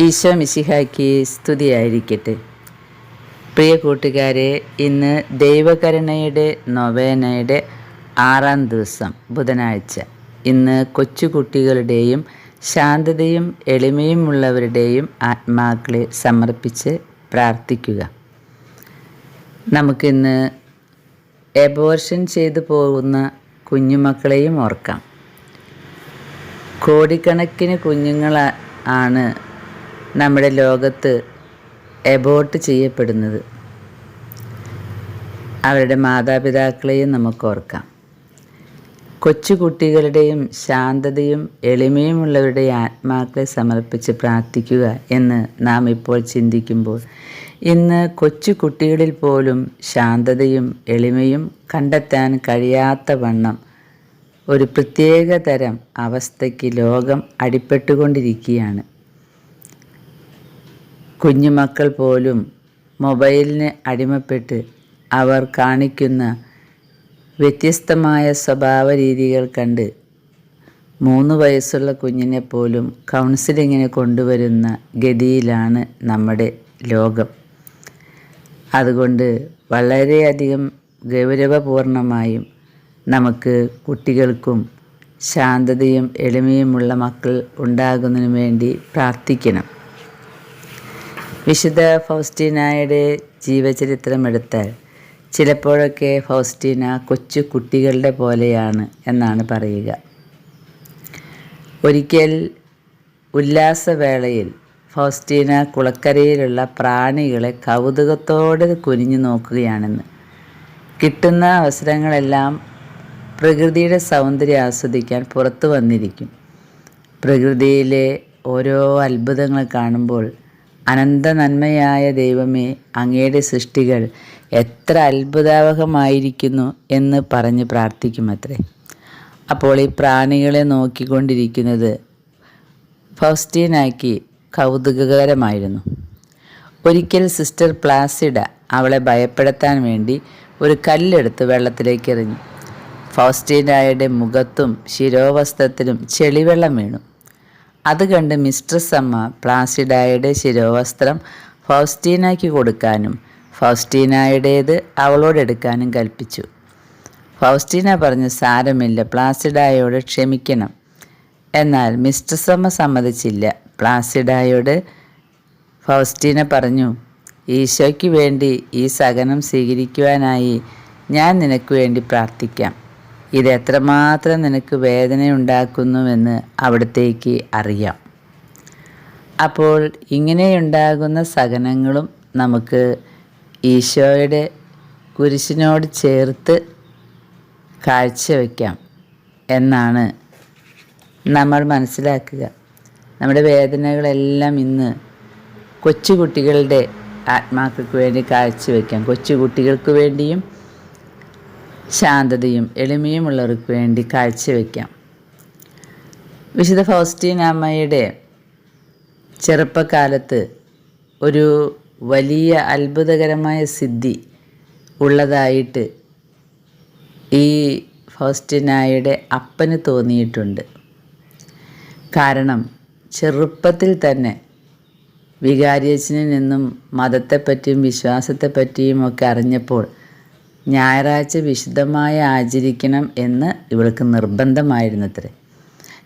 ഈശോ മിശിഹായ്ക്ക് സ്തുതിയായിരിക്കട്ടെ. പ്രിയ കൂട്ടുകാരെ ഇന്ന് ദൈവകരുണയുടെ നൊവേനയുടെ ആറാം ദിവസം ബുധനാഴ്ച. ഇന്ന് കൊച്ചുകുട്ടികളുടെയും ശാന്തതയും എളിമയും ഉള്ളവരുടെയും ആത്മാക്കളെ സമർപ്പിച്ച് പ്രാർത്ഥിക്കുക. നമുക്കിന്ന് എബോർഷൻ ചെയ്തു പോകുന്ന കുഞ്ഞുമക്കളെയും ഓർക്കാം. കോടിക്കണക്കിന് കുഞ്ഞുങ്ങൾ ആണ് നമ്മുടെ ലോകത്ത് എബോട്ട് ചെയ്യപ്പെടുന്നത്. അവരുടെ മാതാപിതാക്കളെയും നമുക്ക് ഓർക്കാം. കൊച്ചുകുട്ടികളുടെയും ശാന്തതയും എളിമയുമുള്ളവരുടെ ആത്മാക്കളെ സമർപ്പിച്ച് പ്രാർത്ഥിക്കുക എന്ന് നാം ഇപ്പോൾ ചിന്തിക്കുമ്പോൾ ഇന്ന് കൊച്ചുകുട്ടികളിൽ പോലും ശാന്തതയും എളിമയും കണ്ടെത്താൻ കഴിയാത്ത വണ്ണം ഒരു പ്രത്യേക തരം അവസ്ഥയ്ക്ക് ലോകം അടിപ്പെട്ടുകൊണ്ടിരിക്കുകയാണ്. കുഞ്ഞുമക്കൾ പോലും മൊബൈലിന് അടിമപ്പെട്ട് അവർ കാണിക്കുന്ന വ്യത്യസ്തമായ സ്വഭാവ രീതികൾ കണ്ട് മൂന്ന് വയസ്സുള്ള കുഞ്ഞിനെ പോലും കൗൺസിലിങ്ങിന് കൊണ്ടുവരുന്ന ഗതിയിലാണ് നമ്മുടെ ലോകം. അതുകൊണ്ട് വളരെയധികം ഗൗരവപൂർണമായും നമുക്ക് കുട്ടികൾക്കും ശാന്തതയും എളിമയുമുള്ള മക്കൾ ഉണ്ടാകുന്നതിനു വേണ്ടി പ്രാർത്ഥിക്കണം. വിശുദ്ധ ഫൗസ്റ്റീനായുടെ ജീവചരിത്രം എടുത്താൽ ചിലപ്പോഴൊക്കെ ഫൗസ്റ്റീന കൊച്ചു കുട്ടികളുടെ പോലെയാണ് എന്നാണ് പറയുക. ഒരിക്കൽ ഉല്ലാസവേളയിൽ ഫൗസ്റ്റീന കുളക്കരയിലുള്ള പ്രാണികളെ കൗതുകത്തോടെ കുനിഞ്ഞു നോക്കുകയാണെന്ന്. കിട്ടുന്ന അവസരങ്ങളെല്ലാം പ്രകൃതിയുടെ സൗന്ദര്യം ആസ്വദിക്കാൻ പുറത്തു വന്നിരിക്കും. പ്രകൃതിയിലെ ഓരോ അത്ഭുതങ്ങൾ കാണുമ്പോൾ അനന്ത നന്മയായ ദൈവമേ അങ്ങയുടെ സൃഷ്ടികൾ എത്ര അത്ഭുതാവഹമായിരിക്കുന്നു എന്ന് പറഞ്ഞ് പ്രാർത്ഥിക്കുമത്രേ. അപ്പോൾ ഈ പ്രാണികളെ നോക്കിക്കൊണ്ടിരിക്കുന്നത് ഫൗസ്റ്റീനാക്കി കൗതുകകരമായിരുന്നു. ഒരിക്കൽ സിസ്റ്റർ പ്ലാസിഡ അവളെ ഭയപ്പെടുത്താൻ വേണ്ടി ഒരു കല്ലെടുത്ത് വെള്ളത്തിലേക്ക് എറിഞ്ഞു ഫൗസ്റ്റീനായുടെ മുഖത്തും ശിരോവസ്ത്രത്തിലും ചെളിവെള്ളം വീണു. അത് കണ്ട് മിസ്ട്രസ് അമ്മ പ്ലാസിഡായുടെ ശിരോവസ്ത്രം ഫൗസ്റ്റീനയ്ക്ക് കൊടുക്കാനും ഫൗസ്റ്റീനായുടേത് അവളോടെടുക്കാനും കൽപ്പിച്ചു. ഫൗസ്റ്റീന പറഞ്ഞു സാരമില്ല പ്ലാസിഡായോട് ക്ഷമിക്കണം. എന്നാൽ മിസ്ട്രസ് അമ്മ സമ്മതിച്ചില്ല. പ്ലാസിഡായോട് ഫൗസ്റ്റീന പറഞ്ഞു ഈശോയ്ക്ക് വേണ്ടി ഈ സഹനം സ്വീകരിക്കുവാനായി ഞാൻ നിനക്ക് വേണ്ടി പ്രാർത്ഥിക്കാം. ഇത് എത്രമാത്രം നിനക്ക് വേദനയുണ്ടാക്കുന്നുവെന്ന് അവിടത്തേക്ക് അറിയാം. അപ്പോൾ ഇങ്ങനെയുണ്ടാകുന്ന സഹനങ്ങളും നമുക്ക് ഈശോയുടെ കുരിശിനോട് ചേർത്ത് കാഴ്ചവെക്കാം എന്നാണ് നമ്മൾ മനസ്സിലാക്കുക. നമ്മുടെ വേദനകളെല്ലാം ഇന്ന് കൊച്ചുകുട്ടികളുടെ ആത്മാക്കൾക്ക് വേണ്ടി കാഴ്ചവെക്കാം. കൊച്ചുകുട്ടികൾക്ക് വേണ്ടിയും ശാന്തതയും എളിമയുമുള്ളവർക്ക് വേണ്ടി കാഴ്ചവെക്കാം. വിശുദ്ധ ഫൗസ്റ്റീൻ അമ്മയുടെ ചെറുപ്പകാലത്ത് ഒരു വലിയ അത്ഭുതകരമായ സിദ്ധി ഉള്ളതായിട്ട് ഈ ഫൗസ്റ്റിനായുടെ അപ്പന് തോന്നിയിട്ടുണ്ട്. കാരണം ചെറുപ്പത്തിൽ തന്നെ വികാരിയച്ഛനിൽ നിന്നും മതത്തെപ്പറ്റിയും വിശ്വാസത്തെപ്പറ്റിയും ഒക്കെ അറിഞ്ഞപ്പോൾ ഞായറാഴ്ച വിശുദ്ധമായി ആചരിക്കണം എന്ന് ഇവൾക്ക് നിർബന്ധമായിരുന്നത്രേ.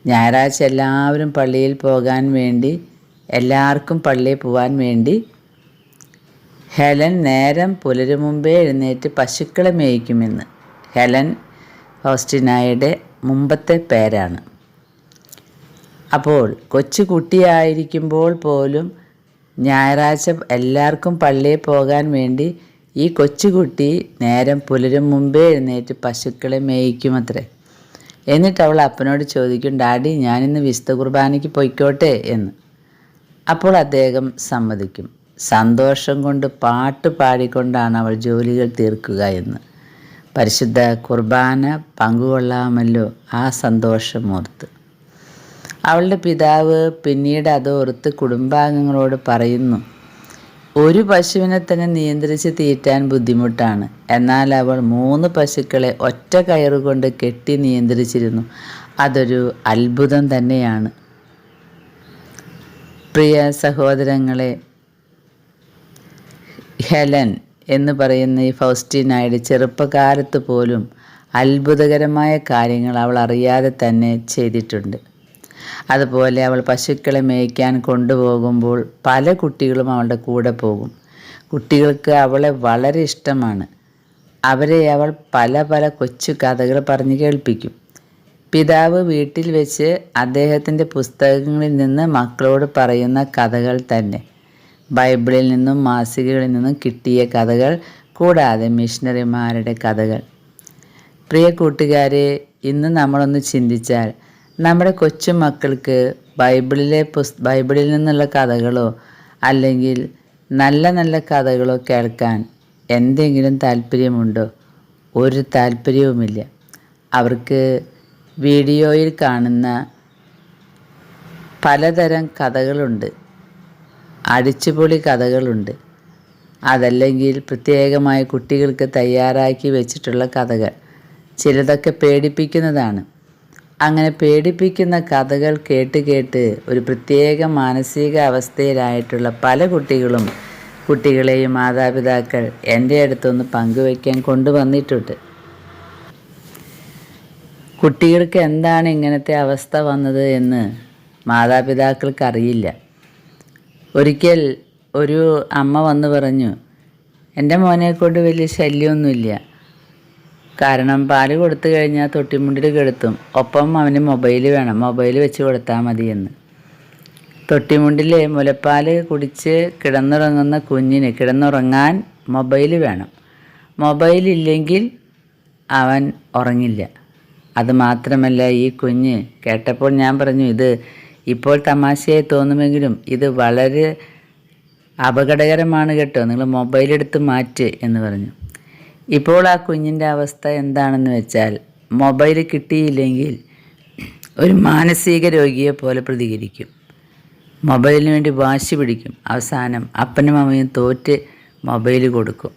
ഞായറാഴ്ച എല്ലാവരും പള്ളിയിൽ പോകാൻ വേണ്ടി എല്ലാവർക്കും പള്ളിയിൽ പോകാൻ വേണ്ടി ഹെലൻ നേരം പുലരു മുമ്പേ എഴുന്നേറ്റ് പശുക്കളെ മേയ്ക്കുമെന്ന്. ഹെലൻ ഹോസ്റ്റിനായുടെ മുമ്പത്തെ പേരാണ്. അപ്പോൾ കൊച്ചു കുട്ടിയായിരിക്കുമ്പോൾ പോലും ഞായറാഴ്ച എല്ലാവർക്കും പള്ളിയിൽ പോകാൻ വേണ്ടി ഈ കൊച്ചുകുട്ടി നേരം പുലരും മുമ്പേ എഴുന്നേറ്റ് പശുക്കളെ മേയിക്കുമത്രേ. എന്നിട്ട് അവൾ അപ്പനോട് ചോദിക്കും ഡാഡി ഞാനിന്ന് വിശുദ്ധ കുർബാനയ്ക്ക് പൊയ്ക്കോട്ടെ? എന്ന്. അപ്പോൾ അദ്ദേഹം സമ്മതിക്കും. സന്തോഷം കൊണ്ട് പാട്ട് പാടിക്കൊണ്ടാണ് അവൾ ജോലികൾ തീർക്കുക എന്ന്. പരിശുദ്ധ കുർബാന പങ്കുകൊള്ളാമല്ലോ ആ സന്തോഷം സന്തോഷമോർത്ത്. അവളുടെ പിതാവ് പിന്നീട് അതോർത്ത് കുടുംബാംഗങ്ങളോട് പറയുന്നു ഒരു പശുവിനെ തന്നെ നിയന്ത്രിച്ച് തീറ്റാൻ ബുദ്ധിമുട്ടാണ്. എന്നാൽ അവൾ മൂന്ന് പശുക്കളെ ഒറ്റ കയറുകൊണ്ട് കെട്ടി നിയന്ത്രിച്ചിരുന്നു. അതൊരു അത്ഭുതം തന്നെയാണ്. പ്രിയ സഹോദരങ്ങളെ ഹെലൻ എന്ന് പറയുന്ന ഈ ഫൗസ്റ്റീനായുടെ ചെറുപ്പകാലത്ത് പോലും അത്ഭുതകരമായ കാര്യങ്ങൾ അവൾ അറിയാതെ തന്നെ ചെയ്തിട്ടുണ്ട്. അതുപോലെ അവൾ പശുക്കളെ മേയ്ക്കാൻ കൊണ്ടുപോകുമ്പോൾ പല കുട്ടികളും അവളുടെ കൂടെ പോകും. കുട്ടികൾക്ക് അവളെ വളരെ ഇഷ്ടമാണ്. അവരെ അവൾ പല പല കൊച്ചു കഥകൾ പറഞ്ഞ് കേൾപ്പിക്കും. പിതാവ് വീട്ടിൽ വെച്ച് അദ്ദേഹത്തിന്റെ പുസ്തകങ്ങളിൽ നിന്ന് മക്കളോട് പറയുന്ന കഥകൾ തന്നെ. ബൈബിളിൽ നിന്നും മാസികകളിൽ നിന്നും കിട്ടിയ കഥകൾ കൂടാതെ മിഷണറിമാരുടെ കഥകൾ. പ്രിയ കൂട്ടുകാരെ ഇന്ന് നമ്മളൊന്ന് ചിന്തിച്ചാൽ നമ്മുടെ കൊച്ചുമക്കൾക്ക് ബൈബിളിലെ പുസ് ബൈബിളിൽ നിന്നുള്ള കഥകളോ അല്ലെങ്കിൽ നല്ല നല്ല കഥകളോ കേൾക്കാൻ എന്തെങ്കിലും താല്പര്യമുണ്ടോ? ഒരു താല്പര്യവുമില്ല. അവർക്ക് വീഡിയോയിൽ കാണുന്ന പലതരം കഥകളുണ്ട്. അടിച്ചുപൊളി കഥകളുണ്ട്. അതല്ലെങ്കിൽ പ്രത്യേകമായി കുട്ടികൾക്ക് തയ്യാറാക്കി വെച്ചിട്ടുള്ള കഥകൾ. ചിലതൊക്കെ പേടിപ്പിക്കുന്നതാണ്. അങ്ങനെ പേടിപ്പിക്കുന്ന കഥകൾ കേട്ട് കേട്ട് ഒരു പ്രത്യേക മാനസിക അവസ്ഥയിലായിട്ടുള്ള പല കുട്ടികളും കുട്ടികളെയും മാതാപിതാക്കൾ എന്റെ അടുത്തൊന്ന് പങ്കുവയ്ക്കാൻ കൊണ്ടുവന്നിട്ടുണ്ട്. കുട്ടികൾക്ക് എന്താണ് ഇങ്ങനത്തെ അവസ്ഥ വന്നത് എന്ന് മാതാപിതാക്കൾക്ക് അറിയില്ല ഒരിക്കൽ ഒരു അമ്മ വന്ന് പറഞ്ഞു എന്റെ മോനെക്കൊണ്ട് വലിയ ശല്യമൊന്നുമില്ല. കാരണം പാൽ കൊടുത്തു കഴിഞ്ഞാൽ തൊട്ടിമുണ്ടിൽ കെടുത്തും. ഒപ്പം അവന് മൊബൈൽ വേണം. മൊബൈൽ വെച്ച് കൊടുത്താൽ മതിയെന്ന്. തൊട്ടിമുണ്ടിൽ മുലപ്പാൽ കുടിച്ച് കിടന്നുറങ്ങുന്ന കുഞ്ഞിന് കിടന്നുറങ്ങാൻ മൊബൈൽ വേണം. മൊബൈൽ ഇല്ലെങ്കിൽ അവൻ ഉറങ്ങില്ല. അതുമാത്രമല്ല ഈ കുഞ്ഞ് കേട്ടപ്പോൾ ഞാൻ പറഞ്ഞു ഇത് ഇപ്പോൾ തമാശയായി തോന്നുമെങ്കിലും ഇത് വളരെ അപകടകരമാണ് കേട്ടോ. നിങ്ങൾ മൊബൈൽ എടുത്ത് മാറ്റ് എന്ന് പറഞ്ഞു. ഇപ്പോൾ ആ കുഞ്ഞിന്റെ അവസ്ഥ എന്താണെന്ന് വെച്ചാൽ മൊബൈൽ കിട്ടിയില്ലെങ്കിൽ ഒരു മാനസിക രോഗിയെ പോലെ പ്രതികരിക്കും. മൊബൈലിന് വേണ്ടി വാശി പിടിക്കും. അവസാനം അപ്പനും അമ്മയും തോറ്റ് മൊബൈൽ കൊടുക്കും.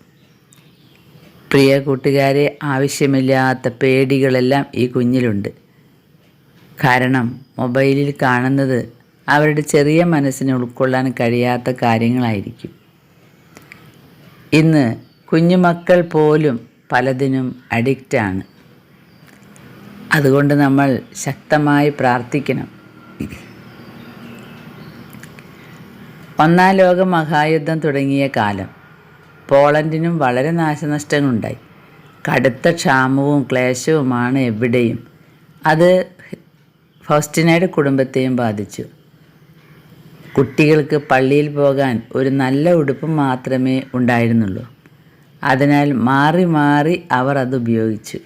പ്രിയ കൂട്ടുകാരെ ആവശ്യമില്ലാത്ത പേടികളെല്ലാം ഈ കുഞ്ഞിലുണ്ട്. കാരണം മൊബൈലിൽ കാണുന്നത് അവരുടെ ചെറിയ മനസ്സിനെ ഉൾക്കൊള്ളാൻ കഴിയാത്ത കാര്യങ്ങളായിരിക്കും. ഇന്ന് കുഞ്ഞുമക്കൾ പോലും പലതിനും അഡിക്റ്റാണ് അതുകൊണ്ട് നമ്മൾ ശക്തമായി പ്രാർത്ഥിക്കണം. ഒന്നാം ലോക മഹായുദ്ധം തുടങ്ങിയ കാലം പോളണ്ടിനും വളരെ നാശനഷ്ടങ്ങളുണ്ടായി. കടുത്ത ക്ഷാമവും ക്ലേശവുമാണ് എവിടെയും. അത് ഫൗസ്റ്റിനയുടെ കുടുംബത്തെയും ബാധിച്ചു. കുട്ടികൾക്ക് പള്ളിയിൽ പോകാൻ ഒരു നല്ല ഉടുപ്പ് മാത്രമേ ഉണ്ടായിരുന്നുള്ളൂ. അതിനാൽ മാറി മാറി അവർ അത് ഉപയോഗിച്ചു.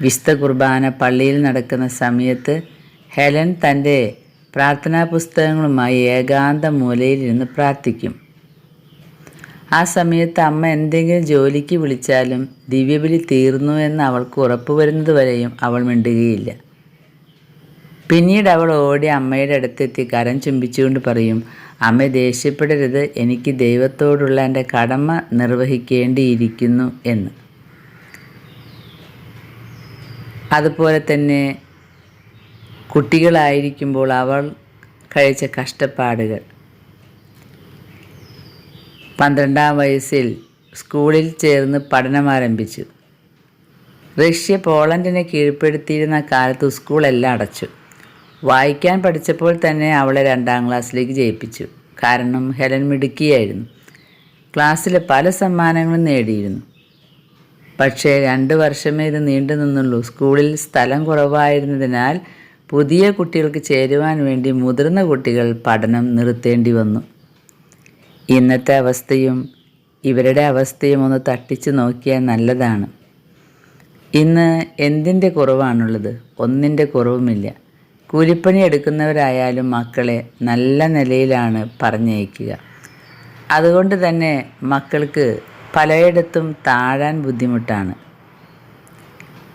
വിശുദ്ധ കുർബാന പള്ളിയിൽ നടക്കുന്ന സമയത്ത് ഹെലൻ തന്റെ പ്രാർത്ഥനാ പുസ്തകങ്ങളുമായി ഏകാന്ത മൂലയിൽ ഇരുന്ന് പ്രാർത്ഥിക്കും. ആ സമയത്ത് അമ്മ എന്തെങ്കിലും ജോലിക്ക് വിളിച്ചാലും ദിവ്യബലി തീർന്നു എന്ന് അവൾക്ക് ഉറപ്പ് വരുന്നത് വരെയും അവൾ മിണ്ടുകയില്ല. പിന്നീട് അവൾ ഓടി അമ്മയുടെ അടുത്തെത്തി കരം ചുംബിച്ചുകൊണ്ട് പറയും അമ്മ ദേഷ്യപ്പെടരുത്. എനിക്ക് ദൈവത്തോടുള്ള എന്റെ കടമ നിർവഹിക്കേണ്ടിയിരിക്കുന്നു എന്ന്. അതുപോലെ തന്നെ കുട്ടികളായിരിക്കുമ്പോൾ അവൾ കഴിച്ച കഷ്ടപ്പാടുകൾ. പന്ത്രണ്ടാം വയസ്സിൽ സ്കൂളിൽ ചേർന്ന് പഠനം ആരംഭിച്ചു. റഷ്യ പോളണ്ടിനെ കീഴ്പ്പെടുത്തിയിരുന്ന കാലത്ത് സ്കൂളെല്ലാം അടച്ചു. വായിക്കാൻ പഠിച്ചപ്പോൾ തന്നെ അവളെ രണ്ടാം ക്ലാസ്സിലേക്ക് ജയിപ്പിച്ചു. കാരണം ഹെലൻ മിടുക്കിയായിരുന്നു. ക്ലാസ്സിലെ പല സമ്മാനങ്ങളും നേടിയിരുന്നു. പക്ഷേ രണ്ട് വർഷമേ ഇത് നീണ്ടു നിന്നുള്ളൂ. സ്കൂളിൽ സ്ഥലം കുറവായിരുന്നതിനാൽ പുതിയ കുട്ടികൾക്ക് ചേരുവാൻ വേണ്ടി മുതിർന്ന കുട്ടികൾ പഠനം നിർത്തേണ്ടി വന്നു. ഇന്നത്തെ അവസ്ഥയും ഇവരുടെ അവസ്ഥയും ഒന്ന് തട്ടിച്ചു നോക്കിയാൽ നല്ലതാണ്. ഇന്ന് എന്തിന്റെ കുറവാണുള്ളത്? ഒന്നിന്റെ കുറവുമില്ല. കൂലിപ്പണി എടുക്കുന്നവരായാലും മക്കളെ നല്ല നിലയിലാണ് പറഞ്ഞയക്കുക. അതുകൊണ്ട് തന്നെ മക്കൾക്ക് പലയിടത്തും താഴാൻ ബുദ്ധിമുട്ടാണ്.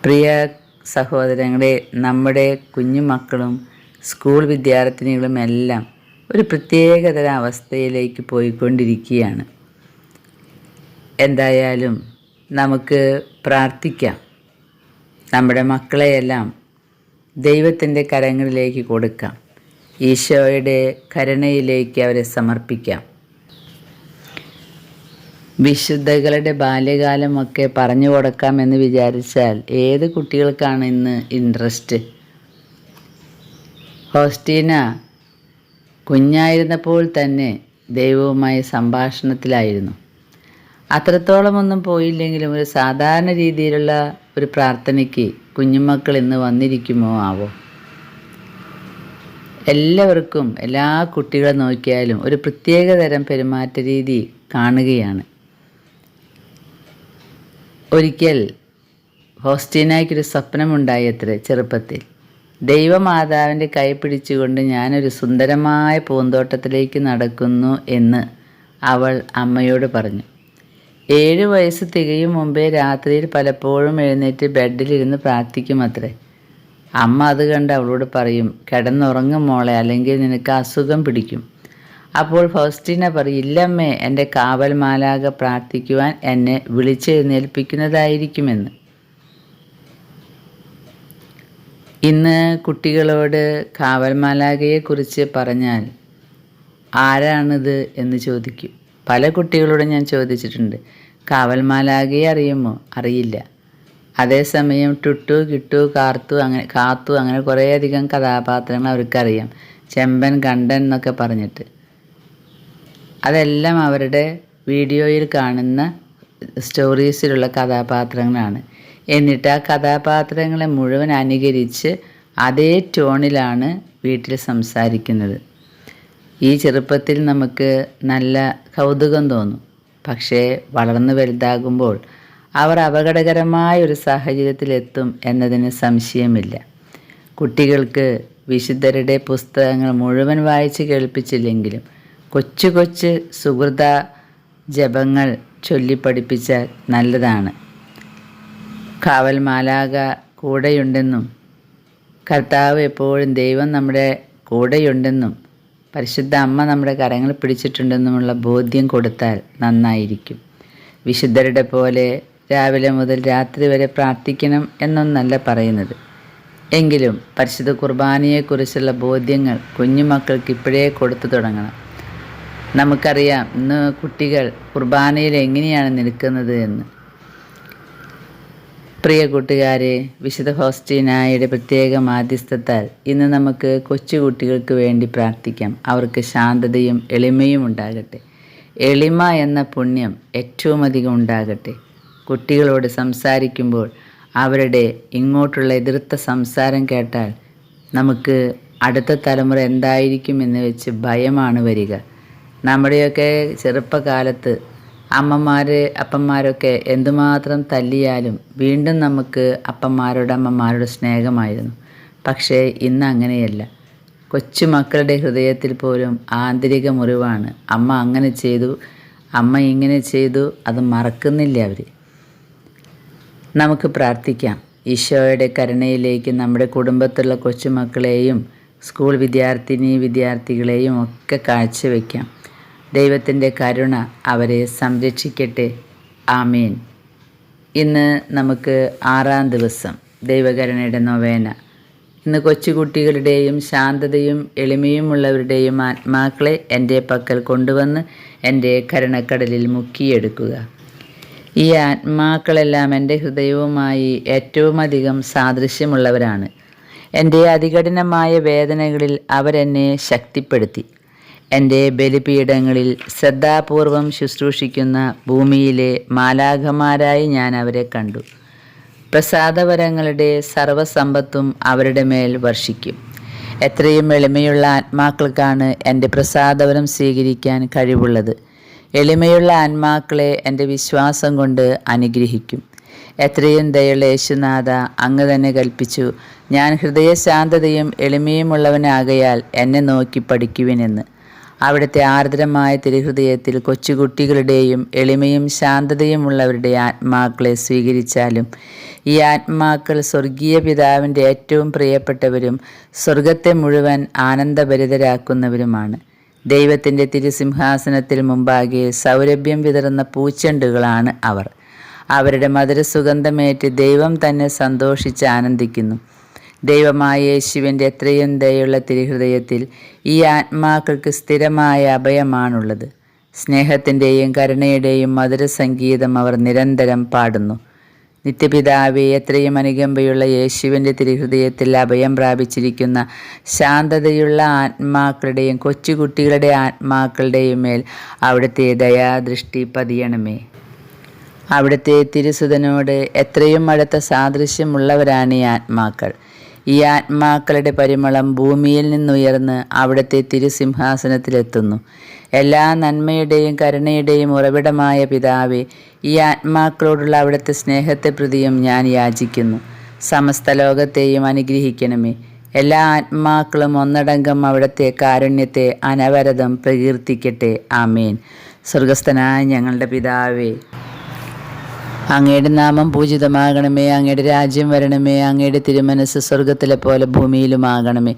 പ്രിയ സഹോദരങ്ങളെ നമ്മുടെ കുഞ്ഞുമക്കളും സ്കൂൾ വിദ്യാർത്ഥിനികളും എല്ലാം ഒരു പ്രത്യേകതര അവസ്ഥയിലേക്ക് പോയിക്കൊണ്ടിരിക്കുകയാണ്. എന്തായാലും നമുക്ക് പ്രാർത്ഥിക്കാം. നമ്മുടെ മക്കളെയെല്ലാം ദൈവത്തിന്റെ കരങ്ങളിലേക്ക് കൊടുക്കാം. ഈശോയുടെ കരുണയിലേക്ക് അവരെ സമർപ്പിക്കാം. വിശുദ്ധകളുടെ ബാല്യകാലമൊക്കെ പറഞ്ഞു കൊടുക്കാം എന്ന് വിചാരിച്ചാൽ ഏത് കുട്ടികൾക്കാണ് ഇന്ന് ഇൻട്രസ്റ്റ് ഹോസ്റ്റീന കുഞ്ഞായിരുന്നപ്പോൾ തന്നെ ദൈവവുമായി സംഭാഷണത്തിലായിരുന്നു. അത്രത്തോളമൊന്നും പോയില്ലെങ്കിലും ഒരു സാധാരണ രീതിയിലുള്ള ഒരു പ്രാർത്ഥനയ്ക്ക് കുഞ്ഞുമക്കൾ ഇന്ന് വന്നിരിക്കുമോ ആവോ? എല്ലാവർക്കും എല്ലാ കുട്ടികളെ നോക്കിയാലും ഒരു പ്രത്യേക തരം പെരുമാറ്റ രീതി കാണുകയാണ്. ഒരിക്കൽ ഹോസ്റ്റീനായ്ക്കൊരു സ്വപ്നമുണ്ടായി അത്രേ ചെറുപ്പത്തിൽ. ദൈവമാതാവിന്റെ കൈ പിടിച്ചുകൊണ്ട് ഞാനൊരു സുന്ദരമായ പൂന്തോട്ടത്തിലേക്ക് നടക്കുന്നു എന്ന് അവൾ അമ്മയോട് പറഞ്ഞു. ഏഴ് വയസ്സ് തികയും മുമ്പേ രാത്രിയിൽ പലപ്പോഴും എഴുന്നേറ്റ് ബെഡിലിരുന്ന് പ്രാർത്ഥിക്കുമത്രേ അമ്മ അത് കണ്ട് അവളോട് പറയും കിടന്നുറങ്ങും മോളെ അല്ലെങ്കിൽ നിനക്ക് അസുഖം പിടിക്കും. അപ്പോൾ ഫൗസ്റ്റീന പറയും ഇല്ലമ്മേ എന്റെ കാവൽ മാലാക പ്രാർത്ഥിക്കുവാൻ എന്നെ വിളിച്ചെഴുന്നേൽപ്പിക്കുന്നതായിരിക്കുമെന്ന്. ഇന്ന് കുട്ടികളോട് കാവൽ മാലാകയെക്കുറിച്ച് പറഞ്ഞാൽ ആരാണിത്? എന്ന് ചോദിക്കും. പല കുട്ടികളോടും ഞാൻ ചോദിച്ചിട്ടുണ്ട് കാവൽമാലാകെ അറിയുമോ? അറിയില്ല. അതേസമയം ടുട്ടു കിട്ടു കാർത്തു അങ്ങനെ കാത്തു അങ്ങനെ കുറേയധികം കഥാപാത്രങ്ങൾ അവർക്കറിയാം. ചെമ്പൻ കണ്ടൻ എന്നൊക്കെ പറഞ്ഞിട്ട്. അതെല്ലാം അവരുടെ വീഡിയോയിൽ കാണുന്ന സ്റ്റോറീസിലുള്ള കഥാപാത്രങ്ങളാണ്. എന്നിട്ട് ആ കഥാപാത്രങ്ങളെ മുഴുവൻ അനുകരിച്ച് അതേ ടോണിലാണ് വീട്ടിൽ സംസാരിക്കുന്നത്. ഈ ചെറുപ്പത്തിൽ നമുക്ക് നല്ല കൗതുകം തോന്നും. പക്ഷേ വളർന്നു വലുതാകുമ്പോൾ അവർ അപകടകരമായ ഒരു സാഹചര്യത്തിലെത്തും എന്നതിന് സംശയമില്ല. കുട്ടികൾക്ക് വിശുദ്ധരുടെ പുസ്തകങ്ങൾ മുഴുവൻ വായിച്ച് കേൾപ്പിച്ചില്ലെങ്കിലും കൊച്ചു കൊച്ച് സുഹൃത ജപങ്ങൾ ചൊല്ലിപ്പഠിപ്പിച്ചാൽ നല്ലതാണ്. കാവൽ മാലാക കൂടെയുണ്ടെന്നും കർത്താവ് എപ്പോഴും ദൈവം നമ്മുടെ കൂടെയുണ്ടെന്നും പരിശുദ്ധ അമ്മ നമ്മുടെ കരങ്ങൾ പിടിച്ചിട്ടുണ്ടെന്നുമുള്ള ബോധ്യം കൊടുത്താൽ നന്നായിരിക്കും. വിശുദ്ധരുടെ പോലെ രാവിലെ മുതൽ രാത്രി വരെ പ്രാർത്ഥിക്കണം എന്നൊന്നല്ല പറയുന്നത്. എങ്കിലും പരിശുദ്ധ കുർബാനയെക്കുറിച്ചുള്ള ബോധ്യങ്ങൾ കുഞ്ഞുമക്കൾക്ക് ഇപ്പോഴേ കൊടുത്തു തുടങ്ങണം. നമുക്കറിയാം ഇന്ന് കുട്ടികൾ കുർബാനയിൽ എങ്ങനെയാണ് നിൽക്കുന്നത് എന്ന്. പ്രിയ കൂട്ടുകാരെ വിശുദ്ധ ഹോസ്റ്റീനായുടെ പ്രത്യേക മാധ്യസ്ഥത്താൽ ഇന്ന് നമുക്ക് കൊച്ചുകുട്ടികൾക്ക് വേണ്ടി പ്രാർത്ഥിക്കാം. അവർക്ക് ശാന്തതയും എളിമയും ഉണ്ടാകട്ടെ. എളിമ എന്ന പുണ്യം ഏറ്റവും അധികം ഉണ്ടാകട്ടെ. കുട്ടികളോട് സംസാരിക്കുമ്പോൾ അവരുടെ ഇങ്ങോട്ടുള്ള എതിർത്ത സംസാരം കേട്ടാൽ നമുക്ക് അടുത്ത തലമുറ എന്തായിരിക്കും എന്ന് വെച്ച് ഭയമാണ് വരിക. നമ്മുടെയൊക്കെ ചെറുപ്പകാലത്ത് അമ്മമാർ അപ്പന്മാരൊക്കെ എന്തുമാത്രം തല്ലിയാലും വീണ്ടും നമുക്ക് അപ്പന്മാരോട് അമ്മമാരുടെ സ്നേഹമായിരുന്നു. പക്ഷേ ഇന്ന് അങ്ങനെയല്ല. കൊച്ചുമക്കളുടെ ഹൃദയത്തിൽ പോലും ആന്തരിക മുറിവാണ്. അമ്മ അങ്ങനെ ചെയ്തു അമ്മ ഇങ്ങനെ ചെയ്തു അത് മറക്കുന്നില്ല അവർ നമുക്ക് പ്രാർത്ഥിക്കാം. ഈശോയുടെ കരുണയിലേക്ക് നമ്മുടെ കുടുംബത്തിലുള്ള കൊച്ചുമക്കളെയും സ്കൂൾ വിദ്യാർത്ഥിനി വിദ്യാർത്ഥികളെയും ഒക്കെ കാഴ്ചവെക്കാം. ദൈവത്തിന്റെ കരുണ അവരെ സംരക്ഷിക്കട്ടെ. ആമീൻ. ഇന്ന് നമുക്ക് ആറാം ദിവസം ദൈവകരുണയുടെ നൊവേന. ഇന്ന് കൊച്ചുകുട്ടികളുടെയും ശാന്തതയും എളിമയുമുള്ളവരുടെയും ആത്മാക്കളെ എന്റെ പക്കൽ കൊണ്ടുവന്ന് എന്റെ കരുണക്കടലിൽ മുക്കിയെടുക്കുക. ഈ ആത്മാക്കളെല്ലാം എന്റെ ഹൃദയവുമായി ഏറ്റവും അധികം സാദൃശ്യമുള്ളവരാണ്. എന്റെ അതികഠിനമായ വേദനകളിൽ അവരെന്നെ ശക്തിപ്പെടുത്തി. എന്റെ ബലിപീഠങ്ങളിൽ ശ്രദ്ധാപൂർവം ശുശ്രൂഷിക്കുന്ന ഭൂമിയിലെ മാലാഖമാരായി ഞാൻ അവരെ കണ്ടു. പ്രസാദവരങ്ങളുടെ സർവസമ്പത്തും അവരുടെ മേൽ വർഷിക്കും. എത്രയും എളിമയുള്ള ആത്മാക്കൾക്കാണ് എന്റെ പ്രസാദവരം സ്വീകരിക്കാൻ കഴിവുള്ളത്. എളിമയുള്ള ആത്മാക്കളെ എന്റെ വിശ്വാസം കൊണ്ട് അനുഗ്രഹിക്കും. എത്രയും ദയുള്ള യേശുനാഥ അങ്ങ് തന്നെ കൽപ്പിച്ചു. ഞാൻ ഹൃദയശാന്തതയും എളിമയുമുള്ളവനാകയാൽ എന്നെ നോക്കി പഠിക്കുവിനെന്ന് അവിടുത്തെ ആർദ്രമായ തിരുഹൃദയത്തിൽ കൊച്ചുകുട്ടികളുടെയും എളിമയും ശാന്തതയുമുള്ളവരുടെ ആത്മാക്കളെ സ്വീകരിച്ചാലും ഈ ആത്മാക്കൾ സ്വർഗീയ പിതാവിന്റെ ഏറ്റവും പ്രിയപ്പെട്ടവരും സ്വർഗത്തെ മുഴുവൻ ആനന്ദഭരിതരാക്കുന്നവരുമാണ്. ദൈവത്തിന്റെ തിരുസിംഹാസനത്തിൽ മുമ്പാകെ സൗരഭ്യം വിതറുന്ന പൂച്ചെണ്ടുകളാണ് അവർ. അവരുടെ മധുരസുഗന്ധമേറ്റ് ദൈവം തന്നെ സന്തോഷിച്ച് ആനന്ദിക്കുന്നു. ദൈവമായ യേശുവിന്റെ എത്രയും ദയുള്ള തിരുഹൃദയത്തിൽ ഈ ആത്മാക്കൾക്ക് സ്ഥിരമായ അഭയമാണുള്ളത്. സ്നേഹത്തിന്റെയും കരുണയുടെയും മധുരസംഗീതം അവർ നിരന്തരം പാടുന്നു. നിത്യപിതാവെ എത്രയും അനുകമ്പയുള്ള യേശുവിന്റെ തിരുഹൃദയത്തിൽ അഭയം പ്രാപിച്ചിരിക്കുന്ന ശാന്തതയുള്ള ആത്മാക്കളുടെയും കൊച്ചുകുട്ടികളുടെ ആത്മാക്കളുടെയും മേൽ അവിടുത്തെ ദയാദൃഷ്ടി പതിയണമേ. അവിടുത്തെ തിരുസുതനോട് എത്രയും അടുത്ത സാദൃശ്യമുള്ളവരാണ് ഈ ആത്മാക്കൾ. ഈ ആത്മാക്കളുടെ പരിമളം ഭൂമിയിൽ നിന്നുയർന്ന് അവിടുത്തെ തിരുസിംഹാസനത്തിലെത്തുന്നു. എല്ലാ നന്മയുടെയും കരുണയുടെയും ഉറവിടമായ പിതാവെ ഈ ആത്മാക്കളോടുള്ള അവിടുത്തെ സ്നേഹത്തെ പ്രതിയും ഞാൻ യാചിക്കുന്നു. സമസ്ത ലോകത്തെയും അനുഗ്രഹിക്കണമേ. എല്ലാ ആത്മാക്കളും ഒന്നടങ്കം അവിടുത്തെ കാരുണ്യത്തെ അനവരതം പ്രകീർത്തിക്കട്ടെ. ആമേൻ. സ്വർഗസ്ഥനായ ഞങ്ങളുടെ പിതാവേ. അങ്ങയുടെ നാമം പൂജിതമാകണമേ അങ്ങയുടെ രാജ്യം വരണമേ അങ്ങയുടെ തിരുമനസ് സ്വർഗത്തിലെ പോലെ ഭൂമിയിലുമാകണമേ.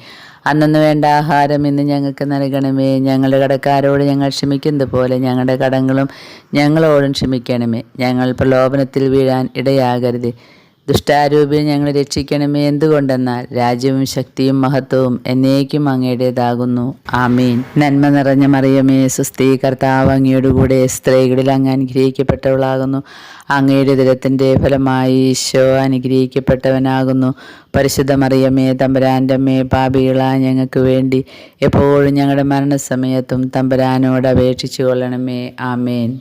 അന്നു വേണ്ട ആഹാരം ഇന്ന് ഞങ്ങൾക്ക് നൽകണമേ. ഞങ്ങളുടെ കടക്കാരോട് ഞങ്ങൾ ക്ഷമിക്കുന്നത് പോലെ ഞങ്ങളുടെ കടങ്ങളും ഞങ്ങളോടും ക്ഷമിക്കണമേ. ഞങ്ങൾ പ്രലോഭനത്തിൽ വീഴാൻ ഇടയാകരുത്. ദുഷ്ടാരൂപിയെ ഞങ്ങളെ രക്ഷിക്കണമേ എന്തുകൊണ്ടെന്നാൽ രാജ്യവും ശക്തിയും മഹത്വവും എന്നേക്കും അങ്ങയുടേതാകുന്നു. ആമീൻ. നന്മ നിറഞ്ഞ മറിയമേ സുസ്ഥീ കർത്താവ് അങ്ങയോടുകൂടെ സ്ത്രീകളിൽ അങ്ങ് അനുഗ്രഹിക്കപ്പെട്ടവളാകുന്നു. അങ്ങയുടെ ദിനത്തിന്റെ ഫലമായി ഈശോ അനുഗ്രഹിക്കപ്പെട്ടവനാകുന്നു. പരിശുദ്ധ മറിയമേ തമ്പുരാന്റെ അമ്മേ പാപികളാ ഞങ്ങൾക്ക് വേണ്ടി എപ്പോഴും ഞങ്ങളുടെ മരണസമയത്തും തമ്പരാനോട് അപേക്ഷിച്ചു കൊള്ളണമേ. ആമേൻ.